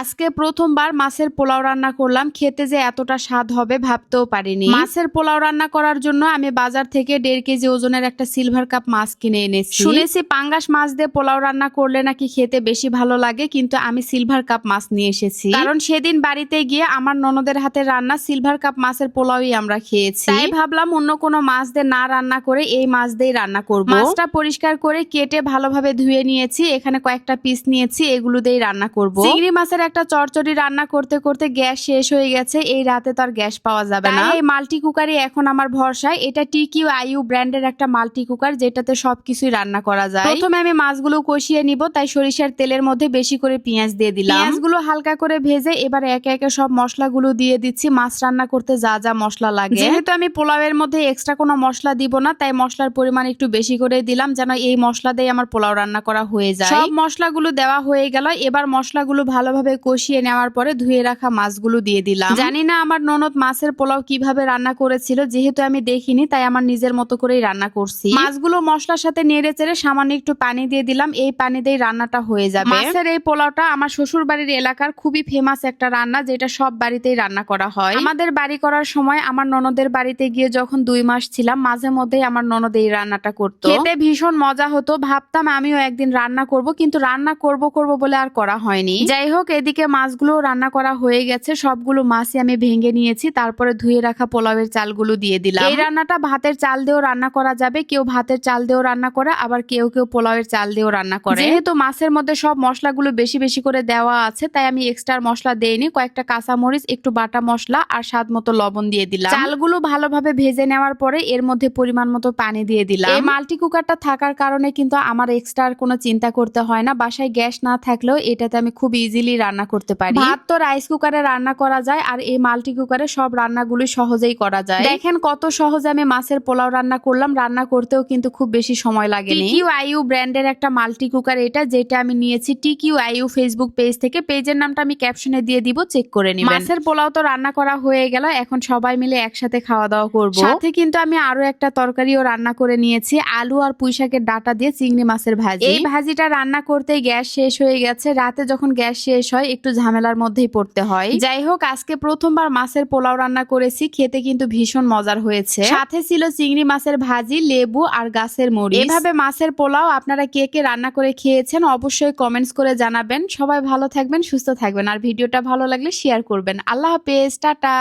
আজকে প্রথমবার মাছের পোলাও রান্না করলাম। খেতে যে এতটা স্বাদ হবে ভাবতেও পারিনি। মাছের পোলাও রান্না করার জন্য আমি বাজার থেকে দেড় কেজি ওজনের একটা সিলভার কাপ মাছ কিনে এনেছি। শুনেছি পাঙ্গাস মাছ দিয়ে পোলাও রান্না করলে নাকি খেতে বেশি ভালো লাগে, কিন্তু আমি সিলভার কাপ মাছ নিয়ে এসেছি। কারণ সেদিন বাড়িতে গিয়ে আমার ননদের হাতে রান্না সিলভার কাপ মাছের পোলাওই আমরা খেয়েছি। তাই ভাবলাম অন্য কোনো মাছ দিয়ে না রান্না করে এই মাছ দিয়ে রান্না করব। মাছটা পরিষ্কার করে কেটে ভালোভাবে ধুয়ে নিয়েছি, এখানে কয়েকটা পিস নিয়েছি, এগুলো দিয়েই রান্না করব। চিংড়ি মাছের একটা চচ্চড়ি রান্না করতে করতে গ্যাস শেষ হয়ে গেছে এই রাতে তো আর গ্যাস পাওয়া যাবে না। এই মাল্টি কুকারই এখন আমার ভরসায় এটা টিকিউ আইউ ব্র্যান্ডের একটা মাল্টি কুকার যেটাতে সবকিছুই রান্না করা যায়। প্রথমে আমি মাছগুলো কষিয়ে নিব তাই সরিষার তেলের মধ্যে বেশি করে পেঁয়াজ দিয়ে দিলাম। পেঁয়াজগুলো হালকা করে ভেজে এবার একে একে সব মশলাগুলো দিয়ে দিচ্ছি। মাছ রান্না করতে যা যা মশলা লাগে। যেহেতু আমি পোলাওয়ের মধ্যে এক্সট্রা কোনো মশলা দিব না তাই মশলার পরিমাণ একটু বেশি করে দিলাম যেন এই মশলা দিয়ে আমার পোলাও রান্না করা হয়ে যায়। সব মশলাগুলো দেওয়া হয়ে গেল। এবার মশলাগুলো ভালোভাবে কষিয়ে নেওয়ার পরে ধুয়ে রাখা মাছগুলো দিয়ে দিলাম। জানি না আমার ননদ মাছের পোলাও কীভাবে রান্না করেছিল যেহেতু আমি দেখিনি তাই আমার নিজের মতো করেই রান্না করছি। মাছগুলো মশলার সাথে নেড়ে চেড়ে সামান্য একটু পানি দিয়ে দিলাম এই পানি দিয়ে রান্নাটা হয়ে যাবে। মাছের এই পোলাওটা আমার শ্বশুর বাড়ির এলাকার খুবই ফেমাস একটা রান্না যেটা সব বাড়িতেই রান্না করা হয়। আমাদের বাড়ি করার সময় আমার ননদের বাড়িতে গিয়ে যখন দুই মাস ছিলাম মাঝে মধ্যেই আমার ননদ এই রান্নাটা করতো। খেতে ভীষণ মজা হতো ভাবতাম আমিও একদিন রান্না করব কিন্তু রান্না করব করব বলে আর করা হয়নি। যাই হোক এদিকে মাছগুলো রান্না করা হয়ে গেছে। সবগুলো মাছই আমি ভেঙে নিয়েছি। তারপরে ধুয়ে রাখা পোলাওয়ের চালগুলো দিয়ে দিলাম। এই রান্নাটা ভাতের চাল দিয়েও রান্না করা যাবে। কেউ ভাতের চাল দিয়েও রান্না করে, আবার কেউ কেউ পোলাওয়ের চাল দিয়েও রান্না করে। যেহেতু মাছের মধ্যে সব মশলাগুলো বেশি বেশি করে দেওয়া আছে, তাই আমি এক্সট্রা মশলা দেইনি। কয়েকটা কাঁচা মরিচ একটু বাটা মশলা আর স্বাদ মতো লবণ দিয়ে দিলাম। চালগুলো ভালোভাবে ভেজে নেওয়ার পরে এর মধ্যে পরিমাণ মতো পানি দিয়ে দিলাম। এই মাল্টি কুকারটা থাকার কারণে কিন্তু আমার এক্সট্রা কোনো চিন্তা করতে হয় না। বাসায় গ্যাস না থাকলেও এটাতে আমি খুব ইজিলি রান্না করতে পারি। ভাত তো রাইস কুকারে রান্না করা যায় আর এই মাল্টি কুকারে সব রান্নাগুলো সহজেই করা যায়। দেখেন কত সহজে আমি মাছের পোলাও রান্না করলাম রান্না করতেও কিন্তু খুব বেশি সময় লাগেনি টিকিউ আইউ ব্র্যান্ডের একটা মাল্টি কুকার এটা যেটা আমি নিয়েছি টিকিউ আইউ ফেসবুক পেজ থেকে। পেজের নামটা আমি ক্যাপশনে দিয়ে দিব চেক করে নিবেন। মাছের পোলাও তো রান্না করা হয়ে গেল এখন সবাই মিলে একসাথে খাওয়া দাওয়া করব। সাথে কিন্তু আমি আরও একটা তরকারিও রান্না করে নিয়েছি আলু আর পুঁই শাকের ডাটা দিয়ে চিংড়ি মাছের ভাজি। এই ভাজিটা রান্না করতে গ্যাস শেষ হয়ে গেছে রাতে যখন গ্যাস শেষ হয় একটু ঝামেলার মধ্যেই পড়তে হয়। যাই হোক, আজকে প্রথমবার মাছের পোলাও রান্না করেছি, খেতে কিন্তু ভীষণ মজার হয়েছে। সাথে ছিল চিংড়ি মাছের ভাজি, লেবু আর গাছের মুড়ি এভাবে মাছের পোলাও আপনারা কে কে রান্না করে খেয়েছেন অবশ্যই কমেন্টস করে জানাবেন। সবাই ভালো থাকবেন, সুস্থ থাকবেন। আর ভিডিওটা ভালো লাগলে শেয়ার করবেন। আল্লাহ হাফেজ, টাটা।